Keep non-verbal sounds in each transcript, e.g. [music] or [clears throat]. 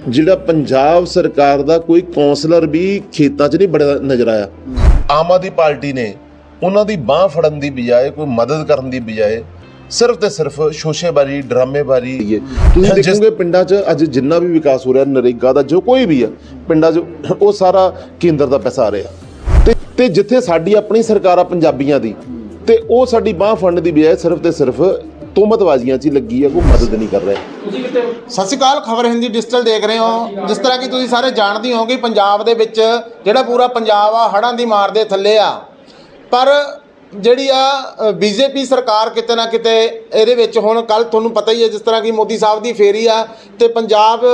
ਜਿਹੜਾ ਪੰਜਾਬ ਸਰਕਾਰ ਦਾ ਕੋਈ ਕੌਂਸਲਰ ਵੀ ਖੇਤਾਂ 'ਚ ਨਹੀਂ ਬੜਾ ਨਜ਼ਰ ਆਇਆ। ਆਮ ਆਦਮੀ ਪਾਰਟੀ ਨੇ ਉਹਨਾਂ ਦੀ ਬਾਹ ਫੜਨ ਦੀ ਬਜਾਏ ਕੋਈ ਮਦਦ ਕਰਨ ਦੀ ਬਜਾਏ ਸਿਰਫ ਤੇ ਸਿਰਫ ਸ਼ੋਸ਼ੇਬਾਰੀ ਡਰਾਮੇਬਾਰੀ ਤੁਸੀਂ ਦੇਖੋਗੇ ਪਿੰਡਾਂ 'ਚ ਅੱਜ ਜਿੰਨਾ ਵੀ ਵਿਕਾਸ ਹੋ ਰਿਹਾ ਨਰੇਗਾ ਦਾ ਜੋ ਕੋਈ ਵੀ ਆ ਪਿੰਡਾਂ 'ਚ ਉਹ ਸਾਰਾ ਕੇਂਦਰ ਦਾ ਪੈਸਾ ਆ ਰਿਹਾ। ਤੇ ਤੇ ਜਿੱਥੇ ਸਾਡੀ ਆਪਣੀ ਸਰਕਾਰ ਆ ਪੰਜਾਬੀਆਂ ਦੀ ਤੇ ਉਹ ਸਾਡੀ ਬਾਹ ਫੜਨ ਦੀ ਬਜਾਏ ਸਿਰਫ ਤੇ ਸਿਰਫ ਤੋਮਤਬਾਜ਼ੀਆਂ 'ਚ ਹੀ ਲੱਗੀ ਆ ਕੋਈ ਮਦਦ ਨਹੀਂ ਕਰ ਰਿਹਾ। ਸਤਿ ਸ਼੍ਰੀ ਅਕਾਲ ਖਬਰ ਹਿੰਦੀ ਡਿਜੀਟਲ ਦੇਖ ਰਹੇ ਹੋ। ਜਿਸ ਤਰ੍ਹਾਂ ਕਿ ਤੁਸੀਂ ਸਾਰੇ ਜਾਣਦੇ ਹੋ ਕਿ ਪੰਜਾਬ ਦੇ ਵਿੱਚ ਜਿਹੜਾ ਪੂਰਾ ਪੰਜਾਬ ਆ ਹੜ੍ਹਾਂ ਦੀ ਮਾਰ ਦੇ ਥੱਲੇ ਆ। ਪਰ ਜਿਹੜੀ ਆ ਬੀਜੇਪੀ ਸਰਕਾਰ ਕਿਤੇ ਨਾ ਕਿਤੇ ਇਹਦੇ ਵਿੱਚ ਹੁਣ ਕੱਲ ਤੁਹਾਨੂੰ ਪਤਾ ਹੀ ਹੈ ਜਿਸ ਤਰ੍ਹਾਂ ਕਿ ਮੋਦੀ ਸਾਹਿਬ ਦੀ ਫੇਰੀ ਆ ਤੇ ਪੰਜਾਬ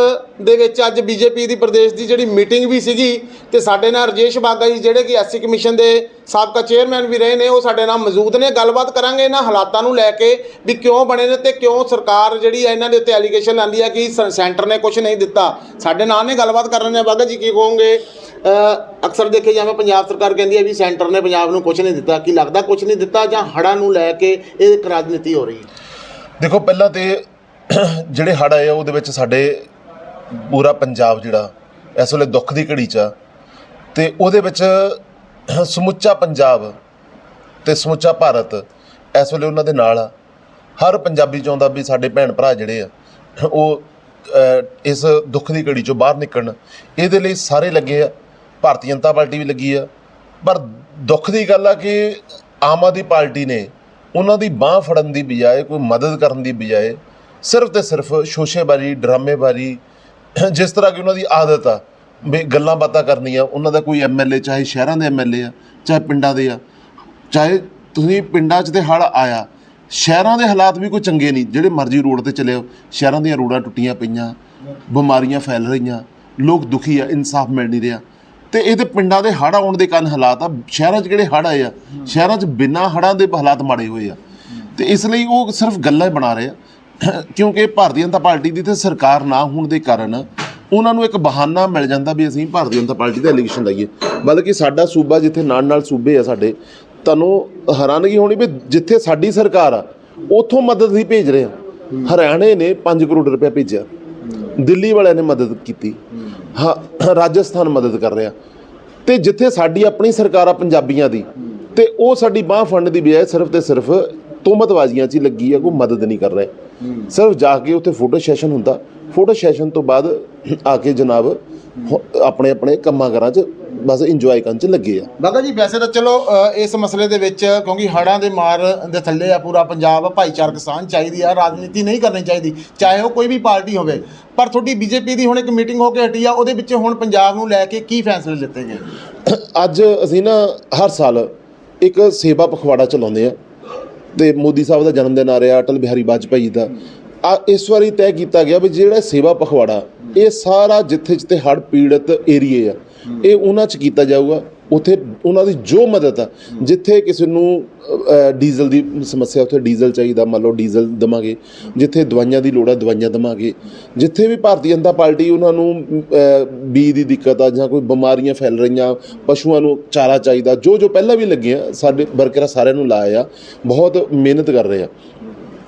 ਦੇ ਵਿੱਚ ਅੱਜ ਬੀਜੇਪੀ ਦੀ ਪ੍ਰਦੇਸ਼ ਦੀ ਜਿਹੜੀ ਮੀਟਿੰਗ ਵੀ ਸੀਗੀ ਤੇ ਸਾਡੇ ਨਾਲ ਰਜੇਸ਼ ਬਾਗਾ ਜੀ ਜਿਹੜੇ ਕਿ ਐਸਸੀ ਕਮਿਸ਼ਨ ਦੇ ਸਾਬਕਾ ਚੇਅਰਮੈਨ ਵੀ ਰਹੇ ਨੇ, ਉਹ ਸਾਡੇ ਨਾਲ ਮੌਜੂਦ ਨੇ। ਗੱਲਬਾਤ ਕਰਾਂਗੇ ਇਹਨਾਂ ਹਾਲਾਤਾਂ ਨੂੰ ਲੈ ਕੇ ਵੀ ਕਿਉਂ ਬਣੇ ਨੇ ਤੇ ਕਿਉਂ ਸਰਕਾਰ ਜਿਹੜੀ ਹੈ ਇਹਨਾਂ ਦੇ ਉੱਤੇ ਐਲੀਗੇਸ਼ਨ ਲਾਉਂਦੀ ਹੈ ਕਿ ਸੈਂਟਰ ਨੇ ਕੁਝ ਨਹੀਂ ਦਿੱਤਾ। ਸਾਡੇ ਨਾਲ ਨੇ ਗੱਲਬਾਤ ਕਰਨ ਰਹੇ ਨੇ ਬਾਗਾ ਜੀ ਕੀ ਕਹੋਗੇ? ਅਕਸਰ ਦੇਖੇ ਜਾਵੇ ਪੰਜਾਬ ਸਰਕਾਰ ਕਹਿੰਦੀ ਹੈ ਵੀ ਸੈਂਟਰ ਨੇ ਪੰਜਾਬ ਨੂੰ ਕੁਝ ਨਹੀਂ ਦਿੱਤਾ। ਕੀ ਲੱਗਦਾ ਕੁਝ ਨਹੀਂ ਦਿੱਤਾ ਜਾਂ ਹੜ੍ਹਾਂ ਨੂੰ ਲੈ ਕੇ ਇਹ ਇੱਕ ਰਾਜਨੀਤੀ ਹੋ ਰਹੀ ਹੈ? ਦੇਖੋ, ਪਹਿਲਾਂ ਤੇ [clears throat] ਜਿਹੜੇ ਹੜ੍ਹ ਆਏ ਆ, ਉਹਦੇ ਵਿੱਚ ਸਾਡੇ ਪੂਰਾ ਪੰਜਾਬ ਜਿਹੜਾ ਇਸ ਵੇਲੇ ਦੁੱਖ ਦੀ ਘੜੀ 'ਚ ਆ। ਤੇ ਉਹਦੇ ਵਿੱਚ ਸਮੁੱਚਾ ਪੰਜਾਬ ਤੇ ਸਮੁੱਚਾ ਭਾਰਤ ਇਸ ਵੇਲੇ ਉਹਨਾਂ ਦੇ ਨਾਲ ਆ। ਹਰ ਪੰਜਾਬੀ ਚਾਹੁੰਦਾ ਵੀ ਸਾਡੇ ਭੈਣ ਭਰਾ ਜਿਹੜੇ ਆ, ਉਹ ਇਸ ਦੁੱਖ ਦੀ ਘੜੀ 'ਚੋਂ ਬਾਹਰ ਨਿਕਲਣ। ਇਹਦੇ ਲਈ ਸਾਰੇ ਲੱਗੇ ਆ। ਭਾਰਤੀ ਜਨਤਾ ਪਾਰਟੀ ਵੀ ਲੱਗੀ ਆ। ਪਰ ਦੁੱਖ ਦੀ ਗੱਲ ਆ ਕਿ ਆਮ ਆਦਮੀ ਪਾਰਟੀ ਨੇ ਉਹਨਾਂ ਦੀ ਬਾਹ ਫੜਨ ਦੀ ਬਜਾਏ, ਕੋਈ ਮਦਦ ਕਰਨ ਦੀ ਬਜਾਏ ਸਿਰਫ ਤੇ ਸਿਰਫ ਸ਼ੋਸ਼ੇਬਾਰੀ ਡਰਾਮੇਬਾਰੀ ਜਿਸ ਤਰ੍ਹਾਂ ਕਿ ਉਹਨਾਂ ਦੀ ਆਦਤ ਆ ਵੀ ਗੱਲਾਂ ਬਾਤਾਂ ਕਰਨੀਆਂ, ਉਹਨਾਂ ਦਾ ਕੋਈ ਐਮਐਲਏ ਚਾਹੇ ਸ਼ਹਿਰਾਂ ਦੇ ਐਮਐਲਏ ਆ, ਚਾਹੇ ਪਿੰਡਾਂ ਦੇ ਆ, ਚਾਹੇ ਤੁਸੀਂ ਪਿੰਡਾਂ 'ਚ ਤੇ ਹੜ੍ਹ ਆਇਆ, ਸ਼ਹਿਰਾਂ ਦੇ ਹਾਲਾਤ ਵੀ ਕੋਈ ਚੰਗੇ ਨਹੀਂ, ਜਿਹੜੇ ਮਰਜ਼ੀ ਰੋਡ ਤੇ ਚਲੇ ਜਾਓ ਸ਼ਹਿਰਾਂ ਦੀਆਂ ਰੋਡਾਂ ਟੁੱਟੀਆਂ ਪਈਆਂ, ਬਿਮਾਰੀਆਂ ਫੈਲ ਰਹੀਆਂ, ਲੋਕ ਦੁਖੀ ਆ, ਇਨਸਾਫ ਮਿਲ ਨਹੀਂ ਰਿਹਾ, ਤੇ ਇਹਦੇ ਪਿੰਡਾਂ ਦੇ ਹੜ੍ਹ ਆਉਣ ਦੇ ਕਾਰਨ ਹਾਲਾਤ ਆ, ਸ਼ਹਿਰਾਂ 'ਚ ਜਿਹੜੇ ਹੜ੍ਹ ਆਏ ਆ? ਸ਼ਹਿਰਾਂ 'ਚ ਬਿਨਾਂ ਹੜ੍ਹਾਂ ਦੇ ਹਾਲਾਤ ਮਾੜੇ ਹੋਏ ਆ, ਤੇ ਇਸ ਲਈ ਉਹ ਸਿਰਫ ਗੱਲਾਂ ਹੀ ਬਣਾ ਰਹੇ ਆ, ਕਿਉਂਕਿ ਭਾਰਤੀ ਜਨਤਾ ਪਾਰਟੀ ਦੀ ਤੇ ਸਰਕਾਰ ਨਾ ਹੋਣ ਦੇ ਕਾਰਨ ਉਹਨਾਂ ਨੂੰ ਇੱਕ ਬਹਾਨਾ ਮਿਲ ਜਾਂਦਾ ਵੀ ਅਸੀਂ ਭਾਰਤੀ ਜਨਤਾ ਪਾਰਟੀ ਦਾ ਐਲੀਗੇਸ਼ਨ ਲਾਈਏ। ਬਲਕਿ ਸਾਡਾ ਸੂਬਾ ਜਿੱਥੇ ਨਾਲ ਨਾਲ ਸੂਬੇ ਆ ਸਾਡੇ, ਤੁਹਾਨੂੰ ਹੈਰਾਨਗੀ ਹੋਣੀ ਵੀ ਜਿੱਥੇ ਸਾਡੀ ਸਰਕਾਰ ਆ, ਉੱਥੋਂ ਮਦਦ ਹੀ ਭੇਜ ਰਹੇ ਆ। ਹਰਿਆਣੇ ਨੇ 5 ਕਰੋੜ ਰੁਪਏ ਭੇਜਿਆ। ਦਿੱਲੀ ਵਾਲਿਆਂ ਨੇ ਮਦਦ ਕੀਤੀ। ਹਾਂ, ਰਾਜਸਥਾਨ ਮਦਦ ਕਰ ਰਿਹਾ। ਤੇ ਜਿੱਥੇ ਸਾਡੀ ਆਪਣੀ ਸਰਕਾਰ ਆ ਪੰਜਾਬੀਆਂ ਦੀ, ਤੇ ਉਹ ਸਾਡੀ ਬਾਹ ਫੰਡ ਦੀ ਬਜਾਏ ਸਿਰਫ ਤੇ ਸਿਰਫ ਤੋਮਤਬਾਜ਼ੀਆਂ 'ਚ ਹੀ ਲੱਗੀ ਆ, ਕੋਈ ਮਦਦ ਨਹੀਂ ਕਰ ਰਹੇ। ਸਿਰਫ ਜਾ ਕੇ ਉੱਥੇ ਫੋਟੋ ਸੈਸ਼ਨ ਹੁੰਦਾ। ਫੋਟੋ ਸੈਸ਼ਨ ਤੋਂ ਬਾਅਦ ਆ ਕੇ ਜਨਾਬ ਆਪਣੇ ਆਪਣੇ ਕੰਮਾਂ ਕਾਰਾਂ 'ਚ ਬਸ ਇੰਜੋਏ ਕਰਨ 'ਚ ਲੱਗੇ ਆ। ਬਾਗਾ ਜੀ ਵੈਸੇ ਤਾਂ ਚਲੋ ਅ, ਇਸ ਮਸਲੇ ਦੇ ਵਿੱਚ ਕਿਉਂਕਿ ਹੜ੍ਹਾਂ ਦੇ ਮਾਰ ਦੇ ਥੱਲੇ ਆ ਪੂਰਾ ਪੰਜਾਬ ਭਾਈਚਾਰਕ ਸਾਂਝ ਚਾਹੀਦੀ ਆ ਰਾਜਨੀਤੀ ਨਹੀਂ ਕਰਨੀ ਚਾਹੀਦੀ ਚਾਹੇ ਉਹ ਕੋਈ ਵੀ ਪਾਰਟੀ ਹੋਵੇ। ਪਰ ਤੁਹਾਡੀ ਬੀਜੇਪੀ ਦੀ ਹੁਣ ਇੱਕ ਮੀਟਿੰਗ ਹੋ ਕੇ ਹਟੀ ਆ ਉਹਦੇ ਵਿੱਚ ਹੁਣ ਪੰਜਾਬ ਨੂੰ ਲੈ ਕੇ ਕੀ ਫੈਸਲੇ ਲਿੱਤੇ ਗਏ? ਅੱਜ ਅਸੀਂ ਨਾ ਹਰ ਸਾਲ ਇੱਕ ਸੇਵਾ ਪਖਵਾੜਾ ਚਲਾਉਂਦੇ ਆ। ਤੇ ਮੋਦੀ ਸਾਹਿਬ ਦਾ ਜਨਮ ਦਿਨ ਆ ਰਿਹਾ, ਅਟਲ ਬਿਹਾਰੀ ਵਾਜਪਾਈ ਦਾ। ਆ ਇਸ ਵਾਰੀ ਤੈਅ ਕੀਤਾ ਗਿਆ ਵੀ ਜਿਹੜਾ ਸੇਵਾ ਪਖਵਾੜਾ, ਇਹ ਸਾਰਾ ਜਿੱਥੇ ਜਿੱਥੇ ਹੜ੍ਹ ਪੀੜਤ ਏਰੀਏ ਆ, ਇਹ ਉਹਨਾਂ 'ਚ ਕੀਤਾ ਜਾਊਗਾ। ਉਥੇ ਉਹਨਾਂ ਦੀ ਜੋ ਮਦਦ ਆ ਜਿੱਥੇ ਕਿਸੇ ਨੂੰ ਡੀਜ਼ਲ ਦੀ ਸਮੱਸਿਆ ਉੱਥੇ ਡੀਜ਼ਲ ਚਾਹੀਦਾ ਮੰਨ ਲਓ ਡੀਜ਼ਲ ਦਵਾਂਗੇ ਜਿੱਥੇ ਦਵਾਈਆਂ ਦੀ ਲੋੜ ਆ ਦਵਾਈਆਂ ਦਵਾਂਗੇ। ਜਿੱਥੇ ਵੀ ਭਾਰਤੀ ਜਨਤਾ ਪਾਰਟੀ ਉਹਨਾਂ ਨੂੰ ਬੀ ਦੀ ਦਿੱਕਤ ਆ ਜਾਂ ਕੋਈ ਬਿਮਾਰੀਆਂ ਫੈਲ ਰਹੀਆਂ ਪਸ਼ੂਆਂ ਨੂੰ ਚਾਰਾ ਚਾਹੀਦਾ ਜੋ ਜੋ ਪਹਿਲਾਂ ਵੀ ਲੱਗੇ ਆ ਸਾਡੇ ਵਰਕਰਾਂ ਸਾਰਿਆਂ ਨੂੰ ਲਾਇਆ ਆ ਬਹੁਤ ਮਿਹਨਤ ਕਰ ਰਹੇ ਆ।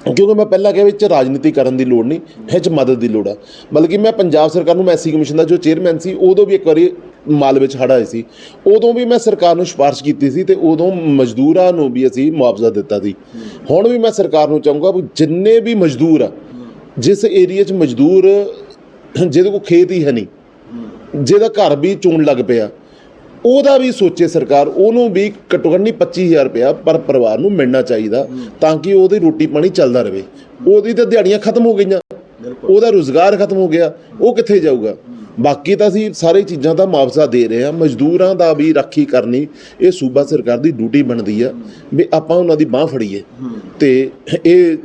ਕਿਉਂਕਿ ਮੈਂ ਪਹਿਲਾਂ ਕਿਹਾ ਵੀ ਇਹ 'ਚ ਰਾਜਨੀਤੀ ਕਰਨ ਦੀ ਲੋੜ ਨਹੀਂ ਇਹ 'ਚ ਮਦਦ ਦੀ ਲੋੜ ਆ। ਬਲਕਿ ਮੈਂ ਪੰਜਾਬ ਸਰਕਾਰ ਨੂੰ ਮੈਸੀ ਕਮਿਸ਼ਨ ਦਾ ਜੋ ਚੇਅਰਮੈਨ ਸੀ ਉਦੋਂ ਵੀ ਇੱਕ ਵਾਰੀ ਮਾਲ ਵਿੱਚ ਹੜ੍ਹ ਆਏ ਸੀ। ਉਦੋਂ ਵੀ ਮੈਂ ਸਰਕਾਰ ਨੂੰ ਸਿਫਾਰਿਸ਼ ਕੀਤੀ ਸੀ ਤੇ ਉਦੋਂ ਮਜ਼ਦੂਰਾਂ ਨੂੰ ਵੀ ਅਸੀਂ ਮੁਆਵਜ਼ਾ ਦਿੱਤਾ ਸੀ। ਹੁਣ ਵੀ ਮੈਂ ਸਰਕਾਰ ਨੂੰ ਚਾਹੂੰਗਾ ਵੀ ਜਿੰਨੇ ਵੀ ਮਜ਼ਦੂਰ ਆ, ਜਿਸ ਏਰੀਆ 'ਚ ਮਜ਼ਦੂਰ, ਜਿਹਦੇ ਕੋਲ ਖੇਤ ਹੀ ਹੈ ਨਹੀਂ, ਜਿਹਦਾ ਘਰ ਵੀ ਚੋਣ ਲੱਗ ਪਿਆ, ਉਹਦਾ ਵੀ ਸੋਚੇ ਸਰਕਾਰ, ਉਹਨੂੰ ਵੀ ਘੱਟੋ ਘੱਟ ਨਹੀਂ 25000 ਰੁਪਇਆ ਪਰ ਪਰਿਵਾਰ ਨੂੰ ਮਿਲਣਾ ਚਾਹੀਦਾ ਤਾਂ ਕਿ ਉਹਦੀ ਰੋਟੀ ਪਾਣੀ ਚੱਲਦਾ ਰਹੇ। ਉਹਦੀ ਤਾਂ ਦਿਹਾੜੀਆਂ ਖਤਮ ਹੋ ਗਈਆਂ। ਉਹਦਾ ਰੋਜ਼ਗਾਰ ਖਤਮ ਹੋ ਗਿਆ, ਉਹ ਕਿੱਥੇ ਜਾਊਗਾ? ਬਾਕੀ ਤਾਂ ਅਸੀਂ ਸਾਰੇ ਚੀਜ਼ਾਂ ਦਾ ਮੁਆਵਜ਼ਾ ਦੇ ਰਹੇ ਹਾਂ, ਮਜ਼ਦੂਰਾਂ ਦਾ ਵੀ ਰਾਖੀ ਕਰਨੀ, ਇਹ ਸੂਬਾ ਸਰਕਾਰ ਦੀ ਡਿਊਟੀ ਬਣਦੀ ਆ, ਵੀ ਆਪਾਂ ਉਹਨਾਂ ਦੀ ਬਾਹ ਫੜੀਏ। ਤੇ ਇਹ,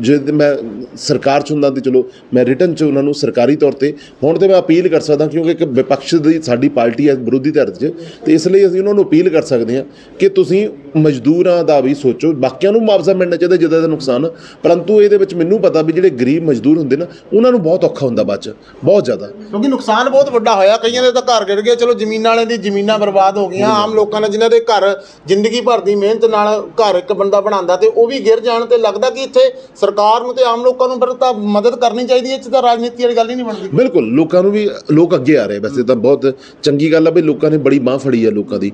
ਜਦ ਮੈਂ ਸਰਕਾਰ ਚ ਹੁੰਦਾ ਤੇ ਚਲੋ, ਮੈਂ ਰਿਟਰਨ ਚ ਉਹਨਾਂ ਨੂੰ ਸਰਕਾਰੀ ਤੌਰ ਤੇ, ਹੁਣ ਤੇ ਮੈਂ ਅਪੀਲ ਕਰ ਸਕਦਾ ਕਿਉਂਕਿ ਇੱਕ ਵਿਪਕਸ਼ ਦੀ ਸਾਡੀ ਪਾਰਟੀ ਹੈ ਵਿਰੋਧੀ ਧਿਰ 'ਚ, ਤੇ ਇਸ ਲਈ ਅਸੀਂ ਉਹਨਾਂ ਨੂੰ ਅਪੀਲ ਕਰ ਸਕਦੇ ਹਾਂ ਕਿ ਤੁਸੀਂ ਮਜ਼ਦੂਰਾਂ ਦਾ ਵੀ ਸੋਚੋ, ਬਾਕੀਆਂ ਨੂੰ ਮੁਆਵਜ਼ਾ ਮਿਲਣਾ ਚਾਹੀਦਾ ਜਿਹਦਾ ਦਾ ਨੁਕਸਾਨ ਪਰੰਤੂ ਇਹਦੇ ਵਿੱਚ ਮੈਨੂੰ ਪਤਾ ਵੀ ਜਿਹੜੇ ਗਰੀਬ ਮਜ਼ਦੂਰ ਹੁੰਦੇ ਨਾ ਉਹਨਾਂ ਨੂੰ ਬਹੁਤ ਔਖਾ ਹੁੰਦਾ ਬਾਅਦ ਚ ਬਹੁਤ ਜ਼ਿਆਦਾ। ਕਿਉਂਕਿ ਨੁਕਸਾਨ ਬਹੁਤ ਵੱਡਾ ਹੋਇਆ ਕਈਆਂ ਦੇ ਤਾਂ ਘਰ ਗਿਰ ਗਏ ਚਲੋ ਜ਼ਮੀਨਾਂ ਵਾਲਿਆਂ ਦੀ ਜ਼ਮੀਨਾਂ ਬਰਬਾਦ ਹੋ ਗਈਆਂ ਆਮ ਲੋਕਾਂ ਨੇ ਜਿਨ੍ਹਾਂ ਦੇ ਘਰ ਜ਼ਿੰਦਗੀ ਭਰ ਦੀ ਮਿਹਨਤ ਨਾਲ ਘਰ ਇੱਕ ਬੰਦਾ ਬਣਾਉਂਦਾ ਤੇ ਉਹ ਵੀ ਗਿਰ ਜਾਣ ਤੇ ਲੱਗਦਾ ਕਿ ਇੱਥੇ ਸਰਕਾਰ ਨੂੰ ਤੇ ਆਮ ਲੋਕਾਂ ਨੂੰ ਫਿਰ ਤਾਂ ਮਦਦ ਕਰਨੀ ਚਾਹੀਦੀ ਹੈ ਇਹ 'ਚ ਤਾਂ ਰਾਜਨੀਤੀ ਵਾਲੀ ਗੱਲ ਹੀ ਨਹੀਂ ਬਣਦੀ। ਬਿਲਕੁਲ ਲੋਕਾਂ ਨੂੰ ਵੀ ਲੋਕ ਅੱਗੇ ਆ ਰਹੇ ਵੈਸੇ ਤਾਂ ਬਹੁਤ ਚੰਗੀ ਗੱਲ ਆ ਵੀ ਲੋਕਾਂ ਨੇ ਬੜੀ ਬਾਹ ਫੜੀ ਆ ਲੋਕਾਂ ਦੀ।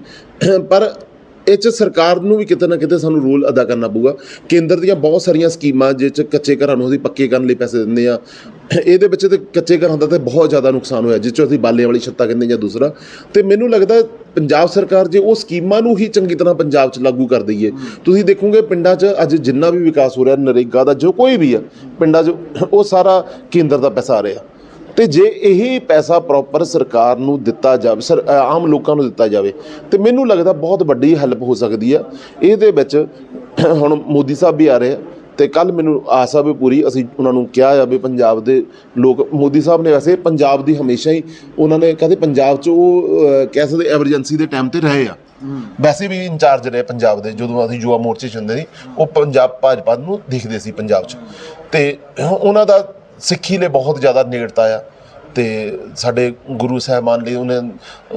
ਪਰ ਇਹ ਚ ਸਰਕਾਰ ਨੂੰ ਵੀ ਕਿਤੇ ਨਾ ਕਿਤੇ ਸਾਨੂੰ ਰੋਲ ਅਦਾ ਕਰਨਾ ਪਊਗਾ। ਕੇਂਦਰ ਦੀਆਂ ਬਹੁਤ ਸਾਰੀਆਂ ਸਕੀਮਾਂ ਜਿਹ ਚ ਕੱਚੇ ਘਰਾਂ ਨੂੰ ਅਸੀਂ ਪੱਕੇ ਕਰਨ ਲਈ ਪੈਸੇ ਦਿੰਦੇ ਆ ਇਹਦੇ ਵਿੱਚ ਤੇ ਕੱਚੇ ਘਰਾਂ ਦਾ ਤੇ ਬਹੁਤ ਜ਼ਿਆਦਾ ਨੁਕਸਾਨ ਹੋਇਆ, ਜਿਸ ਚ ਅਸੀਂ ਬਾਲੇ ਵਾਲੀ ਛੱਤਾਂ ਕਹਿੰਦੇ ਜਾਂ ਦੂਸਰਾ। ਤੇ ਮੈਨੂੰ ਲੱਗਦਾ ਪੰਜਾਬ ਸਰਕਾਰ ਜੇ ਉਹ ਸਕੀਮਾਂ ਨੂੰ ਹੀ ਚੰਗੀ ਤਰ੍ਹਾਂ ਪੰਜਾਬ 'ਚ ਲਾਗੂ ਕਰ ਦਈਏ। ਤੁਸੀਂ ਦੇਖੋਗੇ ਪਿੰਡਾਂ 'ਚ ਅੱਜ ਜਿੰਨਾ ਵੀ ਵਿਕਾਸ ਹੋ ਰਿਹਾ, ਨਰੇਗਾ ਦਾ ਜੋ ਕੋਈ ਵੀ ਆ, ਪਿੰਡਾਂ 'ਚ ਉਹ ਸਾਰਾ ਕੇਂਦਰ ਦਾ ਪੈਸਾ ਆ ਰਿਹਾ। ਤੇ ਜੇ ਇਹ ਪੈਸਾ ਪ੍ਰੋਪਰ ਸਰਕਾਰ ਨੂੰ ਦਿੱਤਾ ਜਾਵੇ, ਸਰ ਆਮ ਲੋਕਾਂ ਨੂੰ ਦਿੱਤਾ ਜਾਵੇ, ਤੇ ਮੈਨੂੰ ਲੱਗਦਾ ਬਹੁਤ ਵੱਡੀ ਹੈਲਪ ਹੋ ਸਕਦੀ ਆ। ਇਹਦੇ ਵਿੱਚ ਹੁਣ ਮੋਦੀ ਸਾਹਿਬ ਵੀ ਆ ਰਹੇ ਆ, ਤੇ ਕੱਲ ਮੈਨੂੰ ਆਸ ਆ ਵੀ ਪੂਰੀ ਅਸੀਂ ਉਹਨਾਂ ਨੂੰ ਕਿਹਾ ਆ ਵੀ ਪੰਜਾਬ ਦੇ ਲੋਕ, ਮੋਦੀ ਸਾਹਿਬ ਨੇ ਵੈਸੇ ਪੰਜਾਬ ਦੀ ਹਮੇਸ਼ਾ ਹੀ ਉਹਨਾਂ ਨੇ ਕਹਿੰਦੇ ਪੰਜਾਬ 'ਚ ਉਹ ਕਹਿ ਸਕਦੇ ਐਮਰਜੈਂਸੀ ਦੇ ਟਾਈਮ ਤੇ ਰਹੇ ਆ। ਵੈਸੇ ਵੀ ਇੰਚਾਰਜ ਰਹੇ ਪੰਜਾਬ ਦੇ, ਜਦੋਂ ਅਸੀਂ ਯੁਵਾ ਮੋਰਚੇ 'ਚ ਹੁੰਦੇ ਸੀ, ਉਹ ਪੰਜਾਬ, ਭਾਜਪਾ ਨੂੰ ਦਿਖਦੇ ਸੀ ਪੰਜਾਬ 'ਚ। ਤੇ ਉਹਨਾਂ ਦਾ ਸਿੱਖੀ ਲਈ ਬਹੁਤ ਜ਼ਿਆਦਾ ਨੇੜਤਾ ਆ ਤੇ ਸਾਡੇ ਗੁਰੂ ਸਾਹਿਬਾਨ ਲਈ ਉਹਨੇ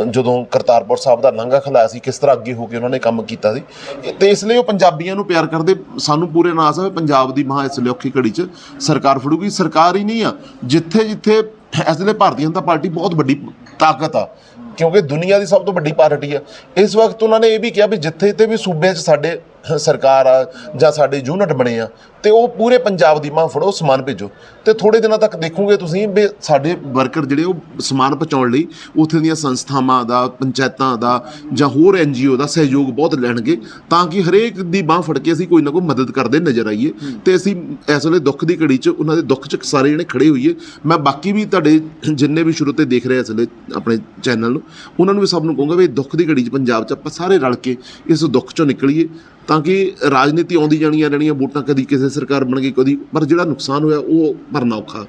ਜਦੋਂ ਕਰਤਾਰਪੁਰ ਸਾਹਿਬ ਦਾ ਲਾਂਘਾ ਖਲਾਇਆ ਸੀ, ਕਿਸ ਤਰ੍ਹਾਂ ਅੱਗੇ ਹੋ ਕੇ ਉਹਨਾਂ ਨੇ ਕੰਮ ਕੀਤਾ ਸੀ। ਇਹ- ਤੇ ਇਸ ਲਈ ਉਹ ਪੰਜਾਬੀਆਂ ਨੂੰ ਪਿਆਰ ਕਰਦੇ, ਸਾਨੂੰ ਪੂਰੇ ਨਾਸ ਹੈ ਪੰਜਾਬ ਦੀ ਮਹਾ ਇਸ ਲਈ ਔਖੀ ਘੜੀ 'ਚ ਸਰਕਾਰ ਫੜੂਗੀ। ਸਰਕਾਰ ਹੀ ਨਹੀਂ ਆ, ਜਿੱਥੇ ਜਿੱਥੇ ਇਸ ਲਈ ਭਾਰਤੀ ਜਨਤਾ ਪਾਰਟੀ ਬਹੁਤ ਵੱਡੀ ਤਾਕਤ ਆ, ਕਿਉਂਕਿ ਦੁਨੀਆ ਦੀ ਸਭ ਤੋਂ ਵੱਡੀ ਪਾਰਟੀ ਆ। ਇਸ ਵਕਤ ਉਹਨਾਂ ਨੇ ਇਹ ਵੀ ਕਿਹਾ ਵੀ ਜਿੱਥੇ ਤੇ ਵੀ ਸੂਬੇ 'ਚ ਸਾਡੇ ਸਰਕਾਰ ਆ ਜਾਂ ਸਾਡੇ ਯੂਨਿਟ ਬਣੇ ਆ, ਤੇ ਉਹ ਪੂਰੇ ਪੰਜਾਬ ਦੀ ਮਾਂ ਫੜੋ, ਸਮਾਨ ਭੇਜੋ। ਤੇ ਥੋੜੇ ਦਿਨਾਂ ਤੱਕ ਦੇਖੋਗੇ ਤੁਸੀਂ ਵੀ ਸਾਡੇ ਵਰਕਰ ਜਿਹੜੇ ਉਹ ਸਮਾਨ ਪਹੁੰਚਾਉਣ ਲਈ ਉੱਥੇ ਦੀਆਂ ਸੰਸਥਾਵਾਂ ਦਾ, ਪੰਚਾਇਤਾਂ ਦਾ ਜਾਂ ਹੋਰ ਐਨਜੀਓ ਦਾ ਸਹਿਯੋਗ ਬਹੁਤ ਲੈਣਗੇ, ਤਾਂ ਕਿ ਹਰੇਕ ਦੀ ਬਾਹ ਫੜ ਕੇ ਅਸੀਂ ਕੋਈ ਨਾ ਕੋਈ ਮਦਦ ਕਰਦੇ ਨਜ਼ਰ ਆਈਏ। ਤੇ ਅਸੀਂ ਇਸ ਵੇਲੇ ਦੁੱਖ ਦੀ ਘੜੀ 'ਚ ਉਹਨਾਂ ਦੇ ਦੁੱਖ 'ਚ ਸਾਰੇ ਜਣੇ ਖੜੇ ਹੋਈਏ। ਮੈਂ ਬਾਕੀ ਵੀ ਤੁਹਾਡੇ ਜਿੰਨੇ ਵੀ ਸ਼ੁਰੂ ਤੇ ਦੇਖ ਰਹੇ ਇਸ ਵੇਲੇ ਆਪਣੇ ਚੈਨਲ ਨੂੰ, ਉਹਨਾਂ ਨੂੰ ਵੀ ਸਭ ਨੂੰ ਕਹੂੰਗਾ ਵੀ ਦੁੱਖ ਦੀ ਘੜੀ 'ਚ ਪੰਜਾਬ 'ਚ ਆਪਾਂ ਸਾਰੇ ਰਲ ਕੇ ਇਸ ਦੁੱਖ 'ਚੋਂ ਨਿਕਲੀਏ। ਤਾਂ ਕਿ ਰਾਜਨੀਤੀ ਆਉਂਦੀ ਜਾਣੀਆਂ ਰਹਿਣੀਆਂ ਵੋਟਾਂ ਕਦੀ ਕਿਸੇ ਸਰਕਾਰ ਬਣ ਗਈ ਕਦੀ ਪਰ ਜਿਹੜਾ ਨੁਕਸਾਨ ਹੋਇਆ ਉਹ ਭਰਨਾ ਔਖਾ।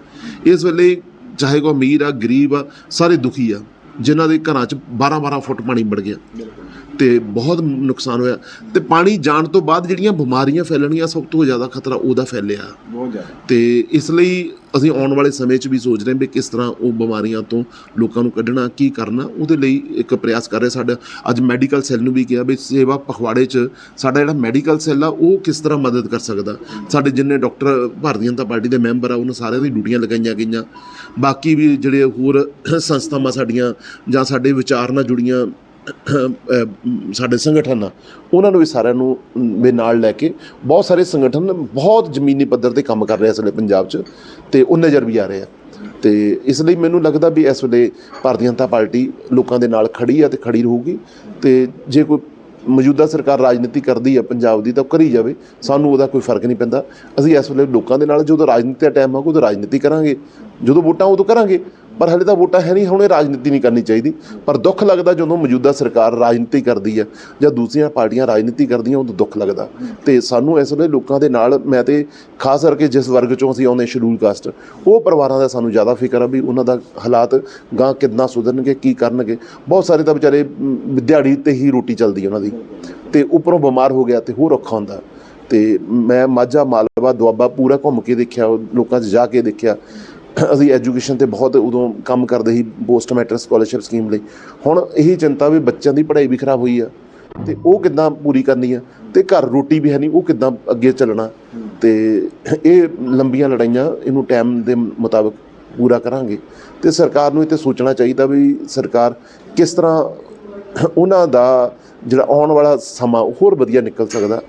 ਇਸ ਵੇਲੇ ਚਾਹੇ ਕੋ ਅਮੀਰ ਆ ਗਰੀਬ ਆ ਸਾਰੇ ਦੁਖੀ ਆ ਜਿਨ੍ਹਾਂ ਦੇ ਘਰਾਂ 'ਚ 12-12 ਫੁੱਟ ਪਾਣੀ ਵੜ ਗਿਆ। ਤੇ ਬਹੁਤ ਨੁਕਸਾਨ ਹੋਇਆ। ਤੇ ਪਾਣੀ ਜਾਣ ਤੋਂ ਬਾਅਦ ਜਿਹੜੀਆਂ ਬਿਮਾਰੀਆਂ ਫੈਲਣੀਆਂ ਸਭ ਤੋਂ ਜ਼ਿਆਦਾ ਖਤਰਾ ਉਹਦਾ ਫੈਲਿਆ। ਬਹੁਤ ਜ਼ਿਆਦਾ। ਤੇ ਇਸ ਲਈ ਅਸੀਂ ਆਉਣ ਵਾਲੇ ਸਮੇਂ 'ਚ ਵੀ ਸੋਚ ਰਹੇ ਹਾਂ ਵੀ ਕਿਸ ਤਰ੍ਹਾਂ ਉਹ ਬਿਮਾਰੀਆਂ ਤੋਂ ਲੋਕਾਂ ਨੂੰ ਕੱਢਣਾ, ਕੀ ਕਰਨਾ, ਉਹਦੇ ਲਈ ਇੱਕ ਪ੍ਰਯਾਸ ਕਰ ਰਹੇ ਸਾਡਾ। ਅੱਜ ਮੈਡੀਕਲ ਸੈੱਲ ਨੂੰ ਵੀ ਕਿਹਾ ਵੀ ਸੇਵਾ ਪਖਵਾੜੇ 'ਚ ਸਾਡਾ ਜਿਹੜਾ ਮੈਡੀਕਲ ਸੈੱਲ ਆ, ਉਹ ਕਿਸ ਤਰ੍ਹਾਂ ਮਦਦ ਕਰ ਸਕਦਾ। ਸਾਡੇ ਜਿੰਨੇ ਡਾਕਟਰ ਭਾਰਤੀ ਜਨਤਾ ਪਾਰਟੀ ਦੇ ਮੈਂਬਰ ਆ, ਉਹਨਾਂ ਸਾਰਿਆਂ ਦੀ ਡਿਊਟੀਆਂ ਲਗਾਈਆਂ ਗਈਆਂ। ਬਾਕੀ ਵੀ ਜਿਹੜੇ ਹੋਰ ਸੰਸਥਾਵਾਂ ਸਾਡੀਆਂ ਜਾਂ ਸਾਡੇ ਵਿਚਾਰ ਨਾਲ ਜੁੜੀਆਂ ਸਾਡੇ ਸੰਗਠਨ ਆ, ਉਹਨਾਂ ਨੂੰ ਵੀ ਸਾਰਿਆਂ ਨੂੰ ਦੇ ਨਾਲ ਲੈ ਕੇ ਬਹੁਤ ਸਾਰੇ ਸੰਗਠਨ ਬਹੁਤ ਜ਼ਮੀਨੀ ਪੱਧਰ ਤੇ ਕੰਮ ਕਰ ਰਹੇ ਇਸ ਵੇਲੇ ਪੰਜਾਬ 'ਚ ਤੇ ਉਹ ਨਜ਼ਰ ਵੀ ਆ ਰਹੇ ਆ। ਤੇ ਇਸ ਲਈ ਮੈਨੂੰ ਲੱਗਦਾ ਵੀ ਇਸ ਵੇਲੇ ਭਾਰਤੀ ਜਨਤਾ ਪਾਰਟੀ ਲੋਕਾਂ ਦੇ ਨਾਲ ਖੜੀ ਆ ਤੇ ਖੜੀ ਰਹੂਗੀ ਤੇ ਜੇ ਕੋਈ ਮੌਜੂਦਾ ਸਰਕਾਰ ਰਾਜਨੀਤੀ ਕਰਦੀ ਆ ਪੰਜਾਬ ਦੀ ਤਾਂ ਉਹ ਕਰੀ ਜਾਵੇ, ਸਾਨੂੰ ਉਹਦਾ ਕੋਈ ਫ਼ਰਕ ਨਹੀਂ ਪੈਂਦਾ। ਅਸੀਂ ਇਸ ਵੇਲੇ ਲੋਕਾਂ ਦੇ ਨਾਲ, ਜਦੋਂ ਰਾਜਨੀਤੀ ਦਾ ਟਾਈਮ ਆਊਗਾ, ਉਦੋਂ ਰਾਜਨੀਤੀ ਕਰਾਂਗੇ। ਜਦੋਂ ਵੋਟਾਂ ਉਦੋਂ ਕਰਾਂਗੇ। ਪਰ ਹਲੇ ਤਾਂ ਵੋਟਾਂ ਹੈ ਨਹੀਂ, ਹੁਣ ਇਹ ਰਾਜਨੀਤੀ ਨਹੀਂ ਕਰਨੀ ਚਾਹੀਦੀ। ਪਰ ਦੁੱਖ ਲੱਗਦਾ ਜਦੋਂ ਮੌਜੂਦਾ ਸਰਕਾਰ ਰਾਜਨੀਤੀ ਕਰਦੀ ਹੈ ਜਾਂ ਦੂਸਰੀਆਂ ਪਾਰਟੀਆਂ ਰਾਜਨੀਤੀ ਕਰਦੀਆਂ, ਉਦੋਂ ਦੁੱਖ ਲੱਗਦਾ। ਤੇ ਸਾਨੂੰ ਇਸ ਵੇਲੇ ਲੋਕਾਂ ਦੇ ਨਾਲ, ਮੈਂ ਤੇ ਖਾਸ ਕਰਕੇ ਜਿਸ ਵਰਗ ਚੋਂ ਅਸੀਂ ਆਉਂਦੇ ਸ਼ਡਿਊਲ ਕਾਸਟ, ਉਹ ਪਰਿਵਾਰਾਂ ਦਾ ਸਾਨੂੰ ਜ਼ਿਆਦਾ ਫਿਕਰ ਆ ਵੀ ਉਹਨਾਂ ਦਾ ਹਾਲਾਤ ਗਾਂ ਕਿੱਦਾਂ ਸੁਧਰਨਗੇ, ਕੀ ਕਰਨਗੇ। ਬਹੁਤ ਸਾਰੇ ਤਾਂ ਵਿਚਾਰੇ ਦਿਹਾੜੀ ਤੇ ਹੀ ਰੋਟੀ ਚੱਲਦੀ ਹੈ ਉਹਨਾਂ ਦੀ। ਤੇ ਉੱਪਰੋਂ ਬਿਮਾਰ ਹੋ ਗਿਆ ਤੇ ਹੋਰ ਔਖਾ ਹੁੰਦਾ। ਤੇ ਮੈਂ ਮਾਝਾ, ਮਾਲਵਾ, ਦੁਆਬਾ ਪੂਰਾ ਘੁੰਮ ਕੇ ਦੇਖਿਆ, ਲੋਕਾਂ 'ਚ ਜਾ ਕੇ ਦੇਖਿਆ। ਅਸੀਂ ਐਜੂਕੇਸ਼ਨ ਤੇ ਬਹੁਤ ਉਦੋਂ ਕੰਮ ਕਰਦੇ ਸੀ ਪੋਸਟ ਮੈਟ੍ਰਿਕ ਸਕਾਲਰਸ਼ਿਪ ਸਕੀਮ ਲਈ। ਹੁਣ ਇਹੀ ਚਿੰਤਾ ਵੀ ਬੱਚਿਆਂ ਦੀ ਪੜ੍ਹਾਈ ਵੀ ਖਰਾਬ ਹੋਈ ਆ, ਤੇ ਉਹ ਕਿੱਦਾਂ ਪੂਰੀ ਕਰਨੀ ਆ? ਤੇ ਘਰ ਰੋਟੀ ਵੀ ਹੈ ਨਹੀਂ, ਉਹ ਕਿੱਦਾਂ ਅੱਗੇ ਚੱਲਣਾ? ਤੇ ਇਹ ਲੰਬੀਆਂ ਲੜਾਈਆਂ, ਇਹਨੂੰ ਟਾਈਮ ਦੇ ਮੁਤਾਬਕ ਪੂਰਾ ਕਰਾਂਗੇ। ਤੇ ਸਰਕਾਰ ਨੂੰ ਇਹ ਤੇ ਸੋਚਣਾ ਚਾਹੀਦਾ ਵੀ ਸਰਕਾਰ ਕਿਸ ਤਰ੍ਹਾਂ ਉਹਨਾਂ ਦਾ ਜਿਹੜਾ ਆਉਣ ਵਾਲਾ ਸਮਾਂ ਹੋਰ ਵਧੀਆ ਨਿਕਲ ਸਕਦਾ।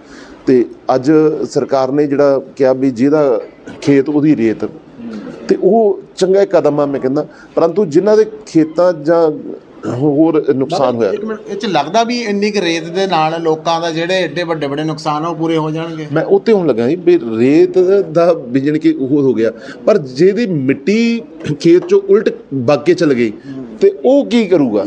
ਤੇ ਅੱਜ ਸਰਕਾਰ ਨੇ ਜਿਹੜਾ ਕਿਹਾ ਵੀ ਜਿਹਦਾ ਖੇਤ, ਉਹਦੀ ਰੇਤ ਤੇ ਉਹ ਚੰਗਾ ਕਦਮ ਆ ਮੈਂ ਕਹਿੰਦਾ। ਪਰੰਤੂ ਜਿਨ੍ਹਾਂ ਦੇ ਖੇਤਾਂ ਜਾਂ ਹੋਰ ਨੁਕਸਾਨ ਹੋਇਆ। ਇੱਕ ਮਿੰਟ ਇਹ ਚ ਲੱਗਦਾ ਵੀ ਇੰਨੀ ਕੁ ਰੇਤ ਦੇ ਨਾਲ ਲੋਕਾਂ ਦਾ ਜਿਹੜੇ ਏਡੇ ਵੱਡੇ ਵੱਡੇ ਨੁਕਸਾਨ ਉਹ ਪੂਰੇ ਹੋ ਜਾਣਗੇ? ਮੈਂ ਉੱਤੇ ਹੁਣ ਲੱਗਾ ਸੀ ਵੀ ਰੇਤ ਦਾ ਵਿਜਣ ਕਿ ਉਹ ਹੋ ਗਿਆ। ਪਰ ਜਿਹਦੀ ਮਿੱਟੀ ਖੇਤ ਚੋਂ ਉਲਟ ਕੇ ਚਲ ਗਈ ਤੇ ਉਹ ਕੀ ਕਰੂਗਾ?